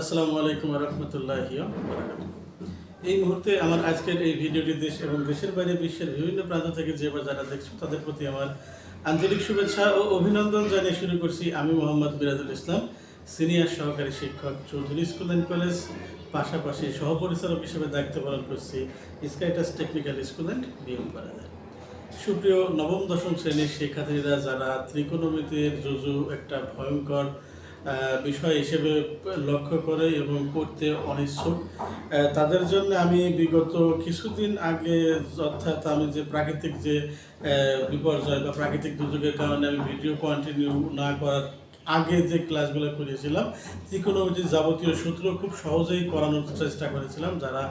আসসালামু আলাইকুম রহমতুল্লাহ এই মুহূর্তে আমার আজকের এই ভিডিওটি দেশ এবং দেশের বাইরে বিশ্বের বিভিন্ন প্রান্ত থেকে যে বা যারা দেখছ তাদের প্রতি আমার আন্তরিক শুভেচ্ছা ও অভিনন্দন জানিয়ে শুরু করছি। আমি মোহাম্মদ বিরাজুল ইসলাম, সিনিয়র সহকারী শিক্ষক, চৌধুরী স্কুল অ্যান্ড কলেজ, পাশাপাশি সহপরিচালক হিসেবে দায়িত্ব পালন করছি স্কাইটাস টেকনিক্যাল স্কুল অ্যান্ড বিএম কলেজে। সুপ্রিয় নবম, দশম শ্রেণির শিক্ষার্থীরা, যারা ত্রিকোণমিতির যুজু একটা ভয়ঙ্কর বিষয় হিসেবে লক্ষ্য করে এবং করতে অনিচ্ছুক। তাদের জন্য আমি বিগত কিছুদিন আগে অর্থাৎ আমি যে প্রাকৃতিক যে বিপর্যয় বা প্রাকৃতিক দুর্যোগের কারণে আমি ভিডিও কন্টিনিউ না করার আগে যে ক্লাসগুলো করিয়েছিলাম ত্রিকোণমিতির যাবতীয় সূত্র খুব সহজেই করানোর চেষ্টা করেছিলাম। যারা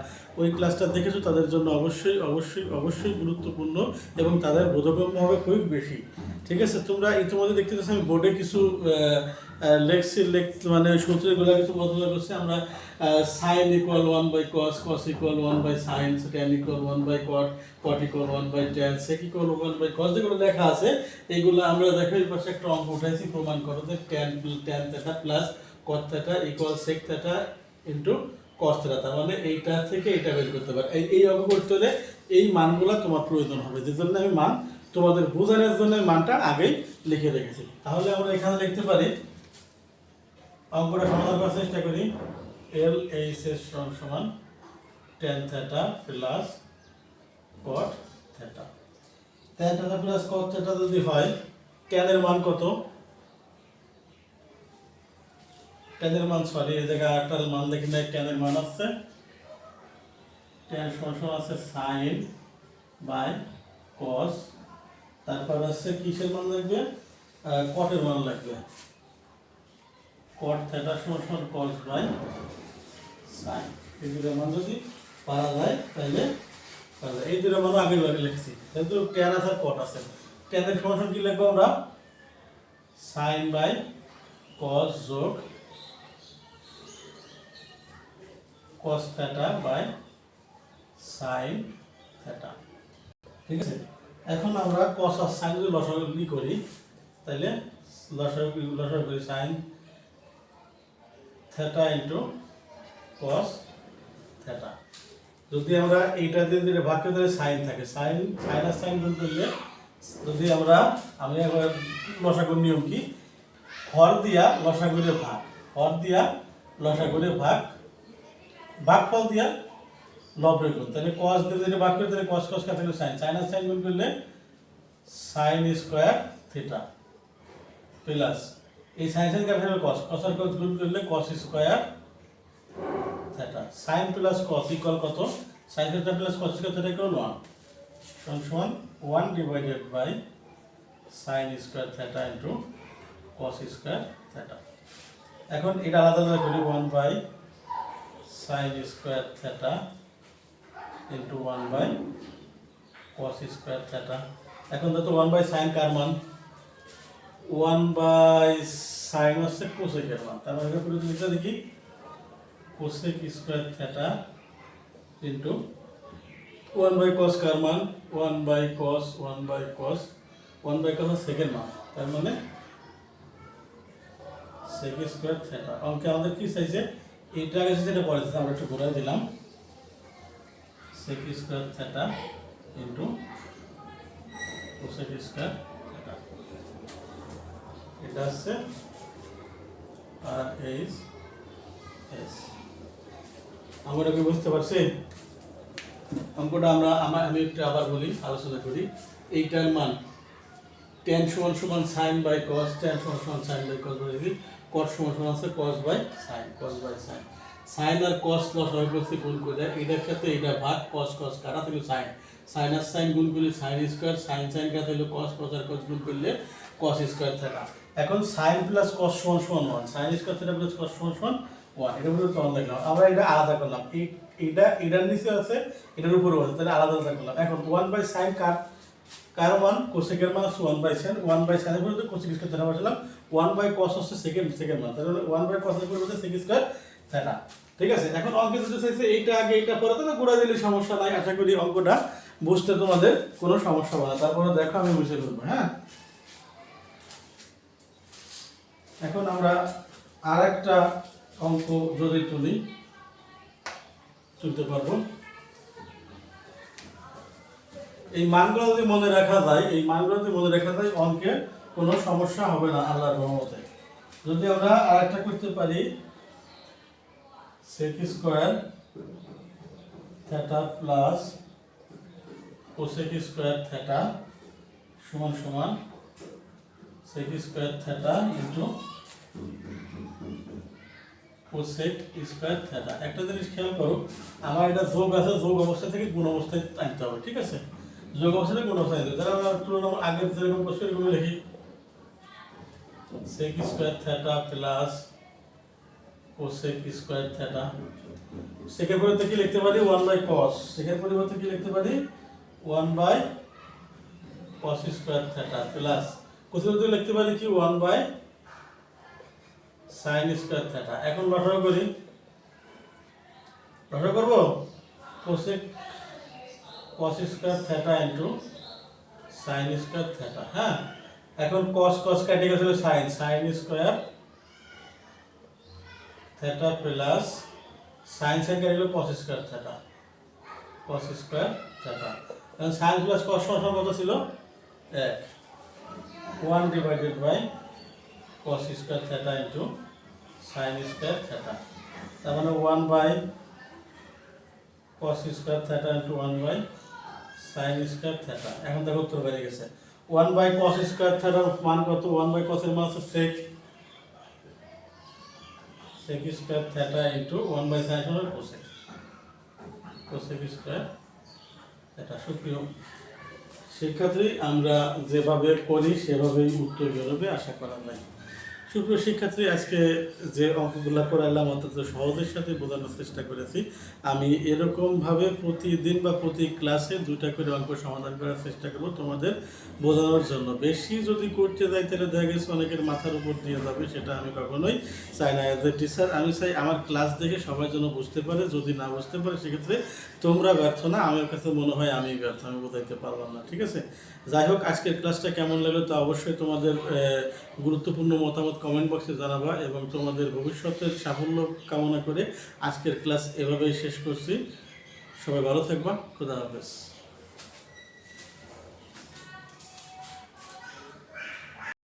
ওই ক্লাসটা দেখেছ, তাদের জন্য অবশ্যই অবশ্যই অবশ্যই গুরুত্বপূর্ণ এবং তাদের বোধগম্য হবে খুবই বেশি। ঠিক আছে, তোমরা ইতিমধ্যে দেখতে পাচ্ছ, আমি বোর্ডে কিছু লেখছি লেখ মানে সূত্রগুলো কিছু বদল করছি। আমরা sine equal one by cos cos equal one by sine tan equal one by cot cot equal one by tan sec equal one by cos যেগুলো লেখা আছে, এগুলো আমরা দেখো এই পাশে একটা অঙ্ক উঠাইছি, প্রমাণ করো যে tan tan theta plus cot theta equal sec theta into cos theta তার মানে এইটা থেকে এটা বের করতে পারে। এই অঙ্ক করতে হলে এই মানগুলো তোমার প্রয়োজন হবে। যে জন্য আমি মান তোমাদের বোঝানোর জন্য মানটা আগেই লিখে রেখেছি। তাহলে আমরা এখানে লিখতে পারি অঙ্কটা সমাধান করার চেষ্টা করি। এল এইচ এস সমান সমান tan theta plus cot theta tan theta plus cot theta যদি হয় টেনের মান কত? টেনের মান সরি এই জায়গায় আটটার মান দেখি না টেনের মান আছে। টেন সমান আছে সাইন বাই কস তারপর আছে কিসের মান লাগবে? কটের মান লাগবে। কট থেটা সমান সমান কস বাই সাইন। এই দুটো মান যদি পারা যায়, তাহলে যায়। এই দুটো মান আগের বারে লিখছি। কিন্তু টেন আছে কট আছে। টেনের সমান কি লিখব আমরা? সাইন বাই কস যোগ cos theta by sine theta. ঠিক আছে? এখন আমরা কস আর সাইন যদি লসাগুলি করি, তাহলে লসাগু লসাগু করি sine theta into cos theta যদি আমরা এইটা দিয়ে দিলে করে দিলে সাইন থাকে। সাইন সাইন আর সাইন গুণ করলে, যদি আমরা, আমি একবার লসাগুর নিয়ম কি? হর দিয়া লসাগুরে ভাগ। হর দিয়া লসাগুরে ভাগ। ভাগফল দিয়া লব্রে গুণ। তাহলে কস দিয়ে যদি ভাগ করি, তাহলে কস কস কাছে সাইন সাইন আর সাইন গুণ করলে সাইন স্কোয়ার থিটা প্লাস এই সাইন কাছে কস কস আর কস গুণ করলে cos square theta sine plus cos equal কত? Sine theta plus cos square theta equal one সমান সমান one divided by sine square theta into cos square theta এখন এটা আলাদা আলাদা করি one by sine square theta into one by cos square theta এখন তো ওয়ান বাই সাইন কার মান? ওয়ান বাই সাইন হচ্ছে কোসেকের মান তার মানে পুরো জিনিসটা দেখি cosec square theta into one by cos কার মান? One by cos one by cos one by cos second মান। তার মানে সেক স্কোয়ার থিটা। অঙ্কে আমাদের কি চাইছে? এইটা আগে যেটা পড়েছে আমরা একটু ঘুরাই দিলাম। Sec square theta into cosec square এটা হচ্ছে আর এইচ এস আমরা কি বুঝতে পারছি? অঙ্কটা আমরা, আমার, আমি একটু আবার বলি, আলোচনা করি। এইটার মান টেন সমান সমান সাইন বাই কস টেন সমান সমান সাইন বাই কস বলে দিই কস সমান সমান আছে cos by sine cos by sine sine R cos লস হয় বলতে গুণ করে এটার সাথে এটা ভাগ কস কস কাটা থেকে সাইন সাইন আর সাইন গুণ করলে সাইন স্কোয়ার সাইন সাইন কাটা হলো কস কস আর কস গুণ করলে কস স্কোয়ার থাকা। এখন সাইন প্লাস কস সমান সমান ওয়ান সাইন স্কোয়ার থাকা প্লাস কস সমান সমান ওয়ান এটা পুরো তখন দেখলাম। আমরা এটা আলাদা করলাম। এটা, এটার নিচে আছে, এটার উপরেও আছে তাহলে আলাদা আলাদা করলাম। এখন ওয়ান বাই সাইন কার কার মান? কোসেকের মান হচ্ছে one by sine one by সাইনের পরিবর্তে কোসেক স্কোয়ার থেটা বসালাম। ওয়ান বাই কস হচ্ছে সেকেন্ড সেকেন্ড মান। তাহলে ওয়ান বাই কসের পরিবর্তে সেক স্কোয়ার থেটা ঠিক আছে? এখন অঙ্কে যেটা চাইছে এইটা আগে, এইটা পরে, তাহলে গোড়া দিলে সমস্যা নাই। আশা করি অঙ্কটা বুঝতে তোমাদের কোনো সমস্যা হবে না। তারপরে দেখো আমি বুঝে ফেলব হ্যাঁ? এখন আমরা আর একটা অঙ্ক যদি তুলি, তুলতে পারব। এই মানগুলো যদি মনে রাখা যায়, এই মানগুলো যদি মনে রাখা যায়, অঙ্কে কোনো সমস্যা হবে না আল্লাহর রহমতে। যদি আমরা আরেকটা করতে পারি sec square theta plus cosec square theta সমান সমান sec square theta into cosec square theta একটা জিনিস খেয়াল করো, আমার এটা যোগ আছে, যোগ অবস্থা থেকে গুণ অবস্থায় আনতে হবে, ঠিক আছে? যোগ অবস্থা থেকে গুণ অবস্থায় আনতে হবে। আমরা তুলনা আগের যেরকম প্রশ্ন এগুলো লিখি। Sec square theta plus cosec square theta সেকের পরিবর্তে কি লিখতে পারি? ওয়ান বাই কস সেকের পরিবর্তে কি লিখতে পারি? One by cos square theta plus কোথাও লিখতে পারি কি? One by sine square theta এখন লসাগু করি। লসাগু করব? Cosec cos square theta into sine square theta হ্যাঁ? এখন কস কস কেটে গেছে sine sine square theta plus sine sine কেটে গেল কস স্কোয়ার থ্যাটা কস স্কোয়ার থ্যাটা এখন সাইন প্লাস কস কত ছিল? এক। One divided by cos square theta into sine square theta তার মানে one by cos square theta into one by sine square theta এখন দেখো উত্তর বেড়ে গেছে। ওয়ান বাই cos স্কোয়ার থ্যাটার মান কত? ওয়ান বাই এর মান আছে sec sec square theta into one by sine cosec cosec square theta সুপ্রিয় শিক্ষার্থী আমরা যেভাবে করি সেভাবেই উত্তর বেরোবে আশা করা যায়। সুপ্রিয় শিক্ষার্থী, আজকে যে অঙ্কগুলো করালাম, অন্তত সহজের সাথে বোঝানোর চেষ্টা করেছি, আমি এরকমভাবে প্রতিদিন বা প্রতি ক্লাসে দুইটা করে অঙ্ক সমাধান করার চেষ্টা করব তোমাদের বোঝানোর জন্য। বেশি যদি করতে যাই, তাহলে দেখা গেছে অনেকের মাথার উপর দিয়ে যাবে, সেটা আমি কখনোই চাই না। অ্যাজ এ টিচার আমি চাই আমার ক্লাস দেখে সবাই যেন বুঝতে পারে, যদি না বুঝতে পারে, সেক্ষেত্রে তোমরা ব্যর্থ না, আমার কাছে মনে হয় আমি ব্যর্থ, আমি বোঝাইতে পারলাম না, ঠিক আছে? যাই হোক, আজকের ক্লাসটা কেমন লাগল তা অবশ্যই তোমাদের গুরুত্বপূর্ণ মতামত কমেন্ট বক্সে জানাবা এবং তোমাদের ভবিষ্যতের সাফল্য কামনা করে আজকের ক্লাস এভাবেই শেষ করছি। সবাই ভালো থাকবা। খুদা হাফেজ।